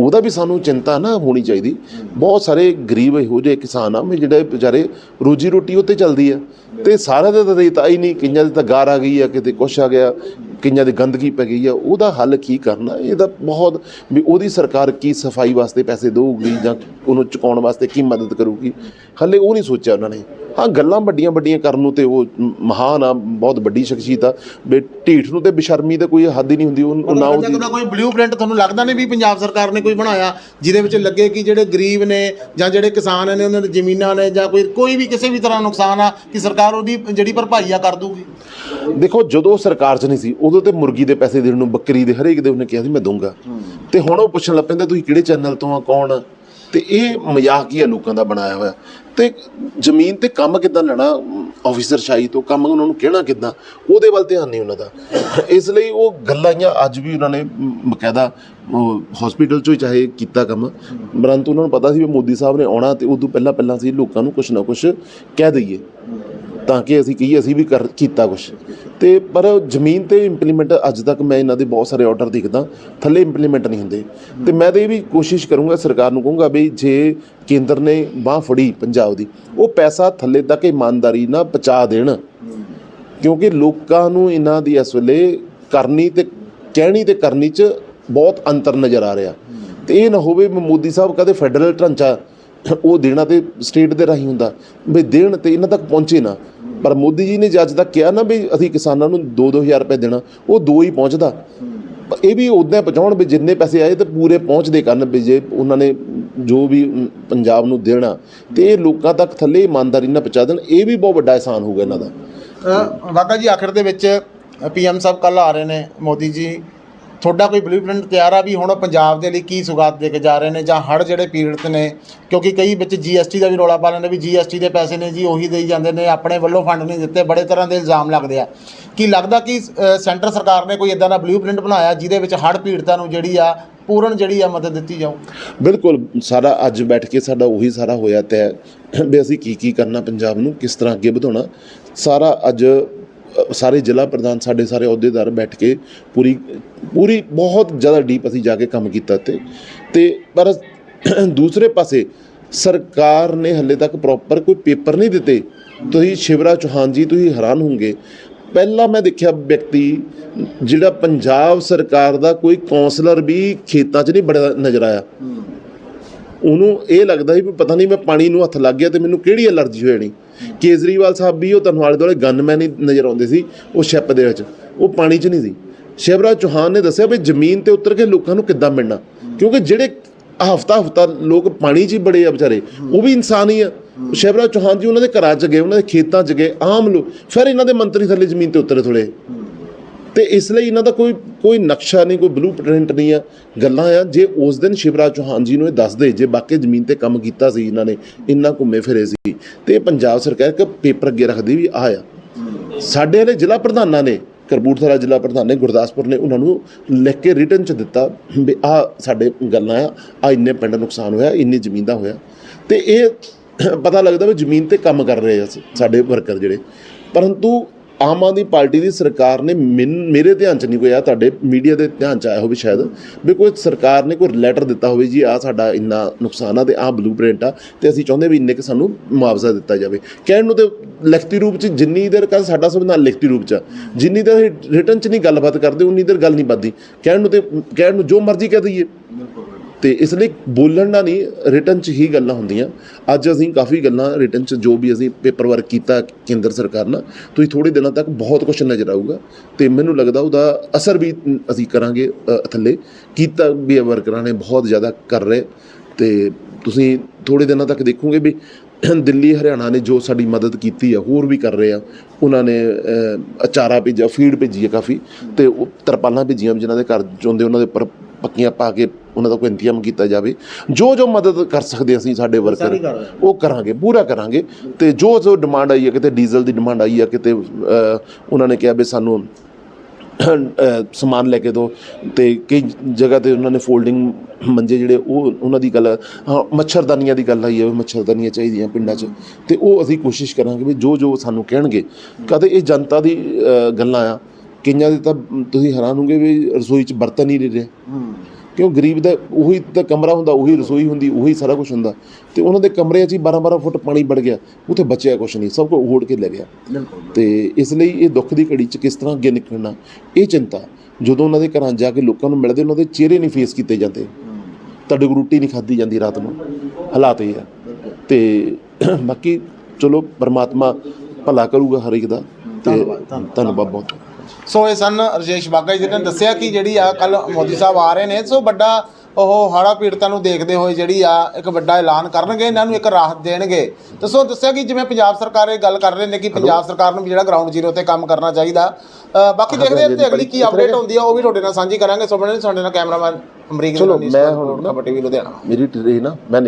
ਉਹਦਾ ਵੀ ਸਾਨੂੰ ਚਿੰਤਾ ਨਾ ਹੋਣੀ ਚਾਹੀਦੀ। ਬਹੁਤ ਸਾਰੇ ਗਰੀਬ ਇਹੋ ਜਿਹੇ ਕਿਸਾਨ ਆ, ਵੀ ਜਿਹੜੇ ਵਿਚਾਰੇ ਰੋਜੀ ਰੋਟੀ ਉੱਤੇ ਚੱਲਦੀ ਆ। ਤੇ ਸਾਰਿਆਂ ਦਾ ਤਾਂ ਰੇਤਾ ਹੀ ਨਹੀਂ, ਕਈਆਂ ਦੀ ਤਾਂ ਗਾਰ ਆ ਗਈ ਆ, ਕਿਤੇ ਕੁਛ ਆ ਗਿਆ, ਕਈਆਂ ਦੀ ਗੰਦਗੀ ਪੈ ਗਈ ਆ। ਉਹਦਾ ਹੱਲ ਕੀ ਕਰਨਾ? ਇਹਦਾ ਬਹੁਤ, ਵੀ ਉਹਦੀ ਸਰਕਾਰ ਕੀ ਸਫ਼ਾਈ ਵਾਸਤੇ ਪੈਸੇ ਦੇਊਗੀ ਜਾਂ ਉਹਨੂੰ ਚੁਕਾਉਣ ਵਾਸਤੇ ਕੀ ਮਦਦ ਕਰੂਗੀ? ਹੱਲੇ ਉਹ ਨਹੀਂ ਸੋਚਿਆ ਉਹਨਾਂ ਨੇ। ਹਾਂ ਗੱਲਾਂ ਵੱਡੀਆਂ ਵੱਡੀਆਂ ਕਰਨ ਨੂੰ ਤੇ ਉਹ ਮਹਾਨ ਆ ਬਹੁਤ ਵੱਡੀ ਸ਼ਖਸੀਅਤ ਆ। ਵੀ ਢੀਠ ਨੂੰ ਤੇ ਬੇਸ਼ਰਮੀ ਤੇ ਕੋਈ ਹੱਦ ਹੀ ਨਹੀਂ ਹੁੰਦੀ ਉਹ ਨਾ ਉਹਦੀ ਕੋਈ ਬਲੂਪ੍ਰਿੰਟ ਤੁਹਾਨੂੰ ਲੱਗਦਾ ਨਹੀਂ ਵੀ ਪੰਜਾਬ ਸਰਕਾਰ ਨੇ ਕੋਈ ਬਣਾਇਆ ਜਿਹਦੇ ਵਿੱਚ ਲੱਗੇ ਕਿ ਜਿਹੜੇ ਗਰੀਬ ਨੇ ਜਾਂ ਜਿਹੜੇ ਕਿਸਾਨ ਨੇ ਉਹਨਾਂ ਦੀ ਜ਼ਮੀਨਾਂ ਨੇ ਜਾਂ ਕੋਈ ਕੋਈ ਵੀ ਕਿਸੇ ਵੀ ਤਰ੍ਹਾਂ ਨੁਕਸਾਨ ਆ ਕਿ ਸਰਕਾਰ ਉਹਦੀ ਜਿਹੜੀ ਭਰਪਾਈ ਆ ਕਰ ਦੂਗੀ। ਦੇਖੋ ਜਦੋਂ ਸਰਕਾਰ 'ਚ ਨਹੀਂ ਸੀ ਉਦੋਂ ਤੇ ਮੁਰਗੀ ਦੇ ਪੈਸੇ ਦੇਣ ਨੂੰ ਬੱਕਰੀ ਦੇ ਹਰੇਕ ਦੇ ਉਹਨੇ ਕਿਹਾ ਸੀ ਮੈਂ ਦਊਂਗਾ। ਤੇ ਹੁਣ ਉਹ ਪੁੱਛਣ ਲੱਗ ਪੈਂਦਾ ਤੁਸੀਂ ਕਿਹੜੇ ਚੈਨਲ ਤੋਂ ਆ ਕੌਣ? ਤੇ ਇਹ ਮਜ਼ਾਕ ਹੀ ਆ ਲੋਕਾਂ ਦਾ ਬਣਾਇਆ ਹੋਇਆ। ਤੇ ਜ਼ਮੀਨ ਤੇ ਕੰਮ ਕਿੱਦਾਂ ਲੈਣਾ ਆਫੀਸਰ ਸ਼ਾਹੀ ਤੋਂ ਕੰਮ ਉਹਨਾਂ ਨੂੰ ਕਹਿਣਾ ਕਿੱਦਾਂ ਉਹਦੇ ਵੱਲ ਧਿਆਨ ਨਹੀਂ ਉਹਨਾਂ ਦਾ। ਇਸ ਲਈ ਉਹ ਗੱਲਾਂ ਹੀ ਅੱਜ ਵੀ ਉਹਨਾਂ ਨੇ ਮ, ਬਕਾਇਦਾ ਹਸਪੀਟਲ ਚੋਂ ਹੀ ਚਾਹੇ ਕੀਤਾ ਕੰਮ ਪਰੰਤੂ ਉਹਨਾਂ ਨੂੰ ਪਤਾ ਸੀ ਵੀ ਮੋਦੀ ਸਾਹਿਬ ਨੇ ਆਉਣਾ ਤੇ ਉਦੋਂ ਪਹਿਲਾਂ ਪਹਿਲਾਂ ਸੀ ਲੋਕਾਂ ਨੂੰ ਕੁਝ ਨਾ ਕੁਝ ਕਹਿ ਦਈਏ। ਤਾਂ ਕਿ ਅਸੀਂ ਕਹੀਏ, ਅਸੀਂ ਵੀ ਕਰ, ਕੀਤਾ ਕੁਝ ਤੇ ਪਰ ਜ਼ਮੀਨ ਤੇ ਇੰਪਲੀਮੈਂਟ ਅੱਜ ਤੱਕ ਮੈਂ ਇਹਨਾਂ ਦੇ ਬਹੁਤ ਸਾਰੇ ਆਰਡਰ ਦੇਖਦਾ, ਥੱਲੇ ਇੰਪਲੀਮੈਂਟ ਨਹੀਂ ਹੁੰਦੇ। ਤੇ ਮੈਂ ਤੇ ਇਹ ਵੀ ਕੋਸ਼ਿਸ਼ ਕਰੂੰਗਾ, ਸਰਕਾਰ ਨੂੰ ਕਹੂੰਗਾ ਵੀ ਜੇ ਕੇਂਦਰ ਨੇ ਬਾਹ ਫੜੀ ਪੰਜਾਬ ਦੀ, ਉਹ ਪੈਸਾ ਥੱਲੇ ਤੱਕ ਇਮਾਨਦਾਰੀ ਨਾਲ ਪਹੁੰਚਾ ਦੇਣ। ਕਿਉਂਕਿ ਲੋਕਾਂ ਨੂੰ ਇਹਨਾਂ ਦੀ ਇਸ ਵੇਲੇ ਕਰਨੀ ਤੇ ਕਹਿਣੀ ਤੇ ਕਰਨੀ 'ਚ ਬਹੁਤ ਅੰਤਰ ਨਜ਼ਰ ਆ ਰਿਹਾ। ਤੇ ਇਹ ਨਾ ਹੋਵੇ ਮੋਦੀ ਸਾਹਿਬ ਕਦੇ ਫੈਡਰਲ ਢਾਂਚਾ ਉਹ ਦੇਣਾ ਤੇ ਸਟੇਟ ਦੇ ਰਾਹੀਂ ਹੁੰਦਾ। ਵੀ ਦੇਣ ਤੇ ਇਹਨਾਂ ਤੱਕ ਪਹੁੰਚੇ ਨਾ। ਪਰ ਮੋਦੀ ਜੀ ਨੇ ਜੇ ਅੱਜ ਤੱਕ ਕਿਹਾ ਨਾ ਵੀ ਅਸੀਂ ਕਿਸਾਨਾਂ ਨੂੰ 2-2000 ਰੁਪਏ ਦੇਣਾ, ਉਹ ਦੋ ਹੀ ਪਹੁੰਚਦਾ। ਇਹ ਵੀ ਉਦਾਂ ਪਹੁੰਚਾਉਣ ਵੀ ਜਿੰਨੇ ਪੈਸੇ ਆਏ ਤੇ ਪੂਰੇ ਪਹੁੰਚਦੇ ਕਰਨ ਵੀ ਜੇ ਉਹਨਾਂ ਨੇ ਜੋ ਵੀ ਪੰਜਾਬ ਨੂੰ ਦੇਣਾ। ਤੇ ਇਹ ਲੋਕਾਂ ਤੱਕ ਥੱਲੇ ਇਮਾਨਦਾਰੀ ਨਾਲ ਪਹੁੰਚਾ ਦੇਣ, ਇਹ ਵੀ ਬਹੁਤ ਵੱਡਾ ਇਹਸਾਨ ਹੋਊਗਾ ਇਹਨਾਂ ਦਾ। ਵਾਕਾ ਜੀ, ਆਖਰ ਦੇ ਵਿੱਚ ਪੀਐਮ ਸਾਹਿਬ ਕੱਲ ਆ ਰਹੇ ਨੇ, ਮੋਦੀ ਜੀ। ਤੁਹਾਡਾ ਕੋਈ ਬਲੂਪ੍ਰਿੰਟ ਤਿਆਰ ਆ ਵੀ ਹੁਣ ਪੰਜਾਬ ਦੇ ਲਈ ਕੀ ਸੁਗਾਤ ਦੇ ਕੇ ਜਾ ਰਹੇ ਨੇ ਜਾਂ ਹੜ ਜਿਹੜੇ ਪੀੜਤ ਨੇ? ਕਿਉਂਕਿ ਕਈ ਵਿੱਚ ਜੀਐਸਟੀ ਦਾ ਵੀ ਰੌਲਾ ਪਾ ਲੈਂਦੇ ਵੀ ਜੀਐਸਟੀ ਦੇ ਪੈਸੇ ਨੇ ਜੀ, ਉਹੀ ਦੇਈ ਜਾਂਦੇ ਨੇ, ਆਪਣੇ ਵੱਲੋਂ ਫੰਡ ਨਹੀਂ ਦਿੱਤੇ, ਬੜੇ ਤਰ੍ਹਾਂ ਦੇ ਇਲਜ਼ਾਮ ਲੱਗਦੇ ਆ। ਕੀ ਲੱਗਦਾ ਕਿ ਸੈਂਟਰ ਸਰਕਾਰ ਨੇ ਕੋਈ ਇਦਾਂ ਦਾ ਬਲੂਪ੍ਰਿੰਟ ਬਣਾਇਆ ਜਿਹਦੇ ਵਿੱਚ ਹੜ ਪੀੜਤਾਂ ਨੂੰ ਜਿਹੜੀ ਆ, ਪੂਰਨ ਜਿਹੜੀ ਆ ਮਦਦ ਦਿੱਤੀ ਜਾਊ? ਬਿਲਕੁਲ, ਸਾਰਾ ਅੱਜ ਬੈਠ ਕੇ ਸਾਡਾ ਉਹੀ ਸਾਰਾ ਹੋਇਆ ਤੈ ਵੀ ਅਸੀਂ ਕੀ ਕੀ ਕਰਨਾ ਪੰਜਾਬ ਨੂੰ, ਕਿਸ ਤਰ੍ਹਾਂ ਅੱਗੇ ਵਧਾਉਣਾ। ਸਾਰਾ ਅੱਜ ਸਾਰੇ ਜ਼ਿਲ੍ਹਾ ਪ੍ਰਧਾਨ ਸਾਡੇ ਸਾਰੇ ਅਹੁਦੇਦਾਰ ਬੈਠ ਕੇ ਪੂਰੀ ਪੂਰੀ ਬਹੁਤ ਜ਼ਿਆਦਾ ਡੀਪ ਅਸੀਂ ਜਾ ਕੇ ਕੰਮ ਕੀਤਾ ਤੇ ਤੇ ਪਰ [clears throat] ਦੂਸਰੇ ਪਾਸੇ ਸਰਕਾਰ ਨੇ ਹੱਲੇ ਤੱਕ ਪ੍ਰੋਪਰ ਕੋਈ ਪੇਪਰ ਨਹੀਂ ਦਿੱਤੇ। ਤੁਸੀਂ ਸ਼ਿਵਰਾਜ ਚੌਹਾਨ ਜੀ, ਤੁਸੀਂ ਹੈਰਾਨ ਹੋਵੋਗੇ। ਪਹਿਲਾਂ ਮੈਂ ਦੇਖਿਆ ਵਿਅਕਤੀ ਜਿਹੜਾ ਪੰਜਾਬ ਸਰਕਾਰ ਦਾ ਕੋਈ ਕਾਉਂਸਲਰ ਵੀ ਖੇਤਾਂ 'ਚ ਨਹੀਂ ਬੜਾ ਨਜ਼ਰ ਆਇਆ। ਉਹਨੂੰ ਇਹ ਲੱਗਦਾ ਸੀ ਵੀ ਪਤਾ ਨਹੀਂ ਮੈਂ ਪਾਣੀ ਨੂੰ ਹੱਥ ਲੱਗ ਗਿਆ ਤੇ ਮੈਨੂੰ ਕਿਹੜੀ ਐਲਰਜੀ ਹੋ ਜਾਣੀ। ਕੇਜਰੀਵਾਲ ਸਾਹਿਬ ਵੀ ਉਹ ਤੁਹਾਨੂੰ ਆਲੇ ਦੁਆਲੇ ਗਨਮੈਨ ਹੀ ਨਜ਼ਰ ਆਉਂਦੇ ਸੀ, ਉਹ ਸ਼ਿਪ ਦੇ ਵਿੱਚ। ਉਹ ਪਾਣੀ 'ਚ ਨਹੀਂ ਸੀ। ਸ਼ਿਵਰਾਜ ਚੌਹਾਨ ਨੇ ਦੱਸਿਆ ਵੀ ਜ਼ਮੀਨ ਤੇ ਉਤਰ ਕੇ ਲੋਕਾਂ ਨੂੰ ਕਿੱਦਾਂ ਮਿਲਣਾ? ਕਿਉਂਕਿ ਜਿਹੜੇ ਹਫਤਾ ਹਫਤਾ ਲੋਕ ਪਾਣੀ 'ਚ ਹੀ ਬੜੇ ਆ ਵਿਚਾਰੇ, ਉਹ ਵੀ ਇਨਸਾਨ ਹੀ ਆ। ਸ਼ਿਵਰਾਜ ਚੌਹਾਨ ਜੀ ਉਹਨਾਂ ਦੇ ਘਰਾਂ 'ਚ ਗਏ, ਉਹਨਾਂ ਦੇ ਖੇਤਾਂ 'ਚ ਗਏ, ਆਮ ਲੋਕ, ਫਿਰ ਇਹਨਾਂ ਦੇ ਮੰਤਰੀ ਥੱਲੇ ਜ਼ਮੀਨ ਤੇ ਉਤਰੇ ਥੋੜੇ ਤੇ ਇਸ ਲਈ ਇਹਨਾਂ ਦਾ ਕੋਈ ਕੋਈ ਨਕਸ਼ਾ ਨਹੀਂ, ਕੋਈ ਬਲੂਪ੍ਰਿੰਟ ਨਹੀਂ ਆ, ਗੱਲਾਂ ਆ। ਜੇ ਉਸ ਦਿਨ ਸ਼ਿਵਰਾਜ ਚੌਹਾਨ ਜੀ ਨੂੰ ਇਹ ਦੱਸਦੇ, ਜੇ ਬਾਕੀ ਜ਼ਮੀਨ ਤੇ ਕੰਮ ਕੀਤਾ ਸੀ ਇਹਨਾਂ ਨੇ, ਇੰਨਾ ਘੁੰਮੇ ਫਿਰੇ ਸੀ। ਤੇ ਪੰਜਾਬ ਸਰਕਾਰ ਇੱਕ ਪੇਪਰ ਅੱਗੇ ਰੱਖਦੀ ਵੀ ਆ। ਸਾਡੇ ਵਾਲੇ ਜ਼ਿਲ੍ਹਾ ਪ੍ਰਧਾਨਾਂ ਨੇ ਕਰਬੂਟਥਲਾ ਜ਼ਿਲ੍ਹਾ ਪ੍ਰਧਾਨ ਨੇ ਗੁਰਦਾਸਪੁਰ ਨੇ ਉਹਨਾਂ ਨੂੰ ਲਿਖ ਕੇ ਰਿਟਨ ਚ ਦਿੱਤਾ ਵੀ ਆ ਸਾਡੇ ਗੱਲਾਂ ਆ ਆ ਇੰਨੇ ਪਿੰਡ ਨੁਕਸਾਨ ਹੋਇਆ, ਇੰਨੀ ਜ਼ਮੀਨ ਦਾ ਹੋਇਆ। ਤੇ ਇਹ ਪਤਾ ਲੱਗਦਾ ਵੀ ਜ਼ਮੀਨ ਤੇ ਕੰਮ ਕਰ ਰਹੇ ਆ ਸਾਡੇ ਵਰਕਰ ਜਿਹੜੇ। ਪਰੰਤੂ ਆਮ ਆਦਮੀ ਪਾਰਟੀ ਦੀ ਸਰਕਾਰ ਨੇ ਮੈਨ- ਮੇਰੇ ਧਿਆਨ ਚ ਨਹੀਂ ਕੋਈ ਆ ਤੁਹਾਡੇ ਮੀਡੀਆ ਦੇ ਧਿਆਨ ਚ ਆਇਆ ਹੋਵੇ ਸ਼ਾਇਦ ਵੀ ਕੋਈ ਸਰਕਾਰ ਨੇ ਕੋਈ ਲੈਟਰ ਦਿੱਤਾ ਹੋਵੇ ਜੀ ਆ ਸਾਡਾ ਇੰਨਾ ਨੁਕਸਾਨ ਆ ਤੇ ਆ ਬਲੂਪ੍ਰਿੰਟ ਆ ਤੇ ਅਸੀਂ ਚਾਹੁੰਦੇ ਵੀ ਇੰਨੇ ਕਿ ਸਾਨੂੰ ਮੁਆਵਜ਼ਾ ਦਿੱਤਾ ਜਾਵੇ। ਕਹਿਣ ਨੂੰ ਤੇ ਲਿਖਤੀ ਰੂਪ ਚ ਜਿੰਨੀ ਦੇਰ ਕਰ ਸਾਡਾ ਸੰਵਿਧਾਨ ਲਿਖਤੀ ਰੂਪ ਚ ਆ, ਜਿੰਨੀ ਦੇਰ ਰਿਟਰਨ ਚ ਨਹੀਂ ਗੱਲਬਾਤ ਕਰਦੇ ਉਨੀ ਦੇਰ ਗੱਲ ਨਹੀਂ ਵੱਧਦੀ। ਕਹਿਣ ਨੂੰ ਤੇ ਕਹਿਣ ਨੂੰ ਜੋ ਮਰਜ਼ੀ ਕਹਿ ਦਈਏ। ਤੇ ਇਸ ਲਈ ਬੋਲਣ ਨਾਲ ਨਹੀਂ ਰਿਟਨ ਚ ਹੀ ਗੱਲਾਂ ਹੁੰਦੀਆਂ। ਅੱਜ ਅਸੀਂ ਕਾਫੀ ਗੱਲਾਂ ਰਿਟਨ ਚ ਜੋ ਵੀ ਅਸੀਂ ਪੇਪਰ ਵਰਕ ਕੀਤਾ ਕੇਂਦਰ ਸਰਕਾਰ ਨਾਲ ਤੁਸੀਂ ਥੋੜੇ ਦਿਨਾਂ ਤੱਕ ਬਹੁਤ ਕੁਝ ਨਜ਼ਰ ਆਊਗਾ। ਤੇ ਮੈਨੂੰ ਲੱਗਦਾ ਉਹਦਾ ਅਸਰ ਵੀ ਅਸੀਂ ਕਰਾਂਗੇ ਥੱਲੇ। ਕੀਤਾ ਵੀ ਇਹ ਵਰਕਰਾਂ ਨੇ ਬਹੁਤ ਜ਼ਿਆਦਾ ਕਰ ਰਹੇ। ਤੇ ਤੁਸੀਂ ਥੋੜੇ ਦਿਨਾਂ ਤੱਕ ਦੇਖੋਗੇ ਵੀ ਦਿੱਲੀ ਹਰਿਆਣਾ ਨੇ ਜੋ ਸਾਡੀ ਮਦਦ ਕੀਤੀ ਆ ਹੋਰ ਵੀ ਕਰ ਰਹੇ ਆ। ਉਹਨਾਂ ਨੇ ਅ, ਅਚਾਰਾ ਭੇਜਿਆ ਫੀਡ ਭੇਜੀ ਹੈ ਕਾਫੀ। ਤੇ ਉਹ ਤਰਪਾਲਾਂ ਭੇਜੀਆਂ ਜਿਨ੍ਹਾਂ ਦੇ ਘਰ ਚੋਂਦੇ ਉਹਨਾਂ ਦੇ ਉੱਪਰ ਪੱਕੀਆਂ ਪਾ ਕੇ ਉਹਨਾਂ ਦਾ ਕੋਈ ਇੰਤਜ਼ਾਮ ਕੀਤਾ ਜਾਵੇ। ਜੋ ਜੋ ਮਦਦ ਕਰ ਸਕਦੇ ਅਸੀਂ ਸਾਡੇ ਵਰਕਰ ਉਹ ਕਰਾਂਗੇ ਪੂਰਾ ਕਰਾਂਗੇ। ਤੇ ਜੋ ਜੋ ਡਿਮਾਂਡ ਆਈ ਹੈ ਕਿਤੇ ਡੀਜ਼ਲ ਦੀ ਡਿਮਾਂਡ ਆਈ ਹੈ ਕਿਤੇ ਉਹਨਾਂ ਨੇ ਕਿਹਾ ਵੀ ਸਾਨੂੰ ਸਮਾਨ ਲੈ ਕੇ ਦਿਓ। ਤੇ ਕਈ ਜਗ੍ਹਾ ਤੇ ਉਹਨਾਂ ਨੇ ਫੋਲਡਿੰਗ ਮੰਜੇ ਜਿਹੜੇ ਉਹ ਉਹਨਾਂ ਦੀ ਗੱਲ ਹਾਂ ਮੱਛਰਦਾਨੀਆਂ ਦੀ ਗੱਲ ਆਈ ਹੈ ਮੱਛਰਦਾਨੀਆਂ ਚਾਹੀਦੀਆਂ ਪਿੰਡਾਂ 'ਚ। ਤੇ ਉਹ ਅਸੀਂ ਕੋਸ਼ਿਸ਼ ਕਰਾਂਗੇ ਵੀ ਜੋ ਜੋ ਸਾਨੂੰ ਕਹਿਣਗੇ। ਕਦੇ ਇਹ ਜਨਤਾ ਦੀ ਗੱਲਾਂ ਆ ਕਈਆਂ ਦੇ ਤਾਂ ਤੁਸੀਂ ਹੈਰਾਨ ਹੋਗੇ ਵੀ ਰਸੋਈ 'ਚ ਬਰਤਨ ਹੀ ਨਹੀਂ ਰਹੇ। ਕਿਉਂ ਗਰੀਬ ਦਾ ਉਹੀ ਤਾਂ ਕਮਰਾ ਹੁੰਦਾ ਉਹੀ ਰਸੋਈ ਹੁੰਦੀ ਉਹੀ ਸਾਰਾ ਕੁਝ ਹੁੰਦਾ। ਤੇ ਉਹਨਾਂ ਦੇ ਕਮਰੇ 'ਚ ਹੀ 12-12 ਫੁੱਟ ਪਾਣੀ ਵੜ ਗਿਆ ਉੱਥੇ ਬਚਿਆ ਕੁਝ ਨਹੀਂ ਸਭ ਕੁਝ ਉਹੋੜ ਕੇ ਲੈ ਗਿਆ। ਤੇ ਇਸ ਲਈ ਇਹ ਦੁੱਖ ਦੀ ਘੜੀ 'ਚ ਕਿਸ ਤਰ੍ਹਾਂ ਅੱਗੇ ਨਿਕਲਣਾ ਇਹ ਚਿੰਤਾ ਜਦੋਂ ਉਹਨਾਂ ਦੇ ਘਰਾਂ ਜਾ ਕੇ ਲੋਕਾਂ ਨੂੰ ਮਿਲਦੇ ਉਹਨਾਂ ਦੇ ਚਿਹਰੇ ਨਹੀਂ ਫੇਸ ਕੀਤੇ ਜਾਂਦੇ। ਤੁਹਾਡੇ ਕੋਲ ਰੋਟੀ ਨਹੀਂ ਖਾਧੀ ਜਾਂਦੀ ਰਾਤ ਨੂੰ। ਹਾਲਾਤ ਇਹ ਆ। ਤੇ ਬਾਕੀ ਚਲੋ ਪਰਮਾਤਮਾ ਭਲਾ ਕਰੂਗਾ ਹਰ ਇੱਕ ਦਾ। ਤੇ ਧੰਨਵਾਦ ਬਹੁਤ। ਸੋ ਇਹ ਸਨ ਰਜੇਸ਼ ਬਾਗਾ ਜੀ ਨੇ ਦੱਸਿਆ ਕਿ ਜਿਹੜੀ ਆ ਕੱਲ ਮੋਦੀ ਸਾਹਿਬ ਆ ਰਹੇ ਨੇ ਸੋ ਵੱਡਾ ਉਹ ਹਾੜਾ ਪੀੜਤਾਂ ਨੂੰ ਦੇਖਦੇ ਹੋਏ ਜਿਹੜੀ ਆ ਇੱਕ ਵੱਡਾ ਐਲਾਨ ਕਰਨਗੇ ਇਹਨਾਂ ਨੂੰ ਇੱਕ ਰਾਹਤ ਦੇਣਗੇ। ਤੇ ਸੋ ਦੱਸਿਆ ਕਿ ਜਿਵੇਂ ਪੰਜਾਬ ਸਰਕਾਰ ਇਹ ਗੱਲ ਕਰ ਰਹੇ ਨੇ ਕਿ ਪੰਜਾਬ ਸਰਕਾਰ ਨੂੰ ਵੀ ਜਿਹੜਾ ਗਰਾਊਂਡ ਜ਼ੀਰੋ ਤੇ ਕੰਮ ਕਰਨਾ ਚਾਹੀਦਾ। ਬਾਕੀ ਦੇਖਦੇ ਹਾਂ ਤੇ ਅਗਲੀ ਕੀ ਅਪਡੇਟ ਹੁੰਦੀ ਆ ਉਹ ਵੀ ਤੁਹਾਡੇ ਨਾਲ ਸਾਂਝੀ ਕਰਾਂਗੇ। ਸੋ ਬਣੇ ਸਾਡੇ ਨਾਲ ਕੈਮਰਾਮੈਨ ਅਮਰੀਕ ਚਲੋ, ਮੈਂ ਹੁਣ ਟੀਵੀ ਲੁਧਿਆਣਾ। ਮੇਰੀ ਟ੍ਰੇਨ ਨਾ ਮੈਂ